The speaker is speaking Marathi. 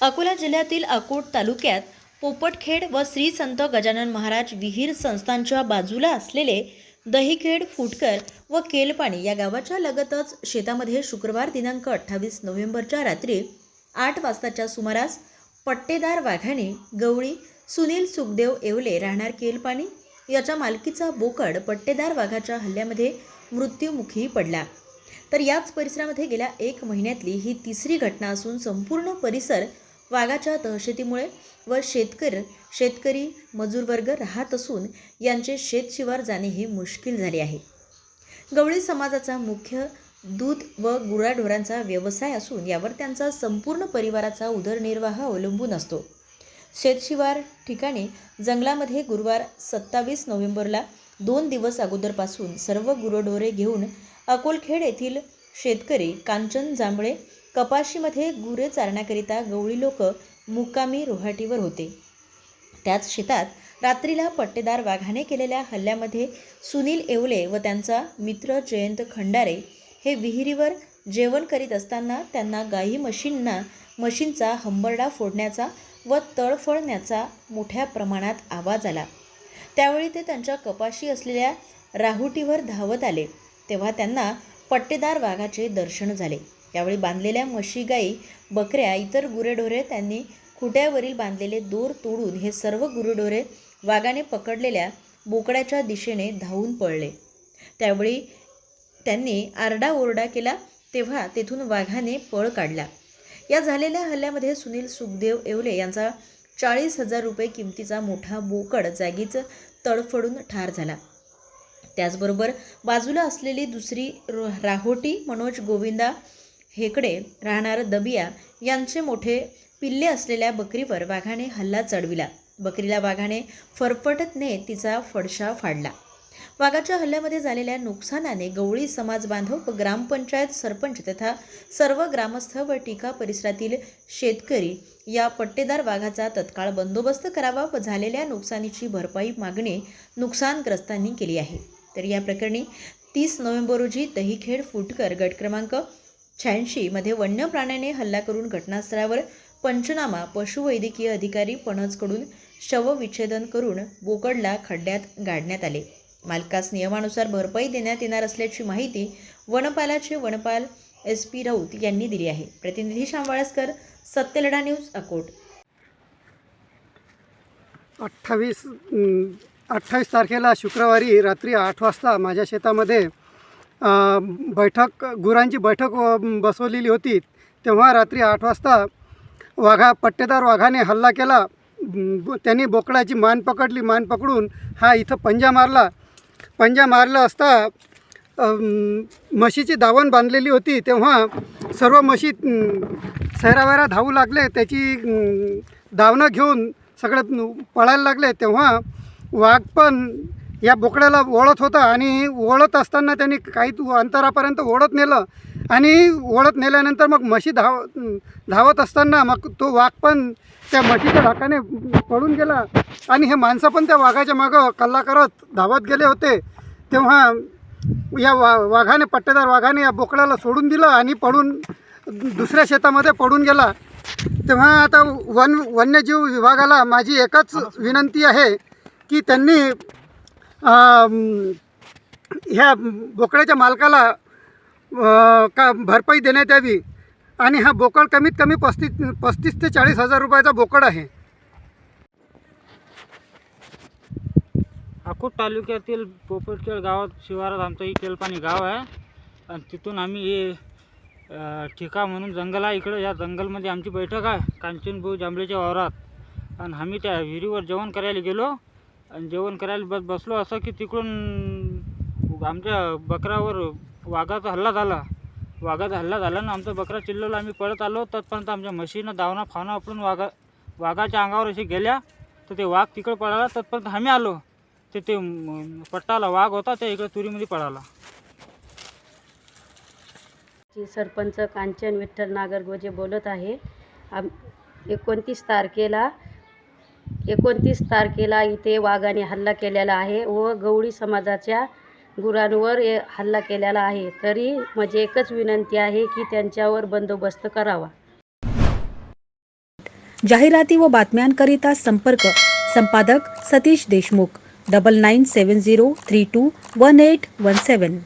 अकोला जिल्ह्यातील अकोट तालुक्यात पोपटखेड व श्री संत गजानन महाराज विहीर संस्थांच्या बाजूला असलेले दहीखेड फुटकर व केलपाणी या गावाच्या लगतच शेतामध्ये शुक्रवार दिनांक अठ्ठावीस नोव्हेंबरच्या रात्री आठ वाजताच्या सुमारास पट्टेदार वाघाने गवळी सुनील सुखदेव येवले राहणार केलपाणी याच्या मालकीचा बोकड पट्टेदार वाघाच्या हल्ल्यामध्ये मृत्युमुखी पडला. तर याच परिसरामध्ये गेल्या एक महिन्यातली ही तिसरी घटना असून संपूर्ण परिसर वाघाच्या दहशतीमुळे व शेतकरी शेतकरी मजूर वर्ग राहत असून यांचे शेतशिवार जाणे हे मुश्किल झाले आहे. गवळी समाजाचा मुख्य दूध व गुराढोरांचा व्यवसाय असून यावर त्यांचा संपूर्ण परिवाराचा उदरनिर्वाह अवलंबून असतो. शेतशिवार ठिकाणी जंगलामध्ये गुरुवार सत्तावीस नोव्हेंबरला दोन दिवस अगोदरपासून सर्व गुरढोरे घेऊन अकोलखेड येथील शेतकरी कांचन जांभळे कपाशीमध्ये गुरे चारण्याकरिता गवळी लोक मुक्कामी रोहाटीवर होते. त्याच शेतात रात्रीला पट्टेदार वाघाने केलेल्या हल्ल्यामध्ये सुनील येवले व त्यांचा मित्र जयंत खंडारे हे विहिरीवर जेवण करीत असताना त्यांना गाई म्हशींना म्हशींचा हंबरडा फोडण्याचा व तळफळण्याचा मोठ्या प्रमाणात आवाज आला. त्यावेळी ते त्यांच्या कपाशी असलेल्या राहुटीवर धावत आले तेव्हा त्यांना पट्टेदार वाघाचे दर्शन झाले. यावेळी बांधलेल्या म्हशी गाई बकऱ्या इतर गुरेढोरे त्यांनी खुट्यावरील बांधलेले दोर तोडून हे सर्व गुरेढोरे वाघाने पकडलेल्या बोकड्याच्या दिशेने धावून पळले. त्यावेळी त्यांनी आरडाओरडा केला तेव्हा तेथून वाघाने पळ काढला. या झालेल्या हल्ल्यामध्ये सुनील सुखदेव येवले यांचा चाळीस हजार रुपये किमतीचा मोठा बोकड जागीच तडफडून ठार झाला. त्याचबरोबर बाजूला असलेली दुसरी रो राहोटी मनोज गोविंदा हेकडे राहणारं दबिया यांचे मोठे पिल्ले असलेल्या बकरीवर वाघाने हल्ला चढविला. बकरीला वाघाने फरफटत नेत तिचा फडशा फाडला. वाघाच्या हल्ल्यामध्ये झालेल्या नुकसानाने गवळी समाज बांधव व ग्रामपंचायत सरपंच तथा सर्व ग्रामस्थ व टीका परिसरातील शेतकरी या पट्टेदार वाघाचा तत्काळ बंदोबस्त करावा व झालेल्या नुकसानीची भरपाई मागणी नुकसानग्रस्तांनी केली आहे. तर या प्रकरणी तीस नोव्हेंबर रोजी दहीखेड फुटकर गट क्रमांक शहाऐंशीमध्ये वन्य प्राण्याने हल्ला करून घटनास्थळावर पंचनामा पशुवैद्यकीय अधिकारी पणजकडून शवविच्छेदन करून बोकडला खड्ड्यात गाडण्यात आले. मालकास नियमानुसार भरपाई देण्यात येणार असल्याची माहिती वनपालाचे वनपाल एस पी राऊत यांनी दिली आहे. प्रतिनिधी शांबाळसकर सत्यलढा न्यूज अकोट. अठ्ठावीस अठ्ठावीस तारखेला शुक्रवारी रात्री आठ वाजता माझ्या शेतामध्ये बैठक गुरांची बैठक बसवलेली होती. तेव्हा रात्री आठ वाजता वाघा पट्टेदार वाघाने हल्ला केला. त्यांनी बोकडाची मान पकडली. मान पकडून हा इथं पंजा मारला. पंजा मारला असता म्हशीची दावण बांधलेली होती. तेव्हा सर्व म्हशी सैरावैरा धावू लागले. त्याची दावणं घेऊन सगळे पळायला लागले. तेव्हा वाघ पण या बोकड्याला ओढत होता आणि ओढत असताना त्यांनी काही अंतरापर्यंत ओढत नेलं. आणि ओढत नेल्यानंतर मग म्हशी धाव धावत असताना मग तो वाघ पण त्या म्हशीच्या धाकाने पळून गेला. आणि हे माणसं पण त्या वाघाच्या मागं कल्ला करत धावत गेले होते. तेव्हा या वा वाघाने पट्टेदार वाघाने या बोकड्याला सोडून दिलं आणि पडून दुसऱ्या शेतामध्ये पडून गेला. तेव्हा आता वन वन्यजीव विभागाला माझी एकच विनंती आहे की त्यांनी ह्या बोकड्याच्या मालकाला का भरपाई देण्यात यावी. आणि हा बोकड कमीत कमी पस्तीस पस्तीस ते चाळीस हजार रुपयाचा बोकड आहे. अकोट तालुक्यातील पोपटखेड गावात शिवारात आमचं ही केलपाणी गाव आहे. आणि तिथून आम्ही हे ठिका म्हणून जंगल आहे इकडं. या जंगलमध्ये आमची बैठक आहे कांचनभाऊ जांभळेच्या वावरात. आणि आम्ही त्या विहिरीवर जेवण करायला गेलो. आणि जेवण करायला बस बसलो असं की तिकडून आमच्या बकरावर वाघाचा हल्ला झाला. वाघाचा हल्ला झाला ना आमचा बकरा चिल्लवला. आम्ही पळत आलो. तत्पर्यंत आमच्या म्हशीनं धावणा फावणा आपलून वाघा वाघाच्या अंगावर असे गेल्या. तर ते वाघ तिकडे पळाला. तत्पर्यंत आम्ही आलो. ते ते पट्टाला वाघ होता. त्या इकडे तुरीमध्ये पळाला. सरपंच कांचन विठ्ठल नागरगोजे बोलत आहे. आम एकोणतीस तारखेला एकोणतीस तारखेला इथे वाघाने हल्ला केलेला आहे व गवळी समाजाच्या गुरांवर ए हल्ला केलेला आहे. तरी माझी एकच विनंती आहे की त्यांच्यावर बंदोबस्त करावा. जाहिराती व बातम्यांकरिता संपर्क संपादक Satish Deshmukh double nine seven zero three two one eight one seven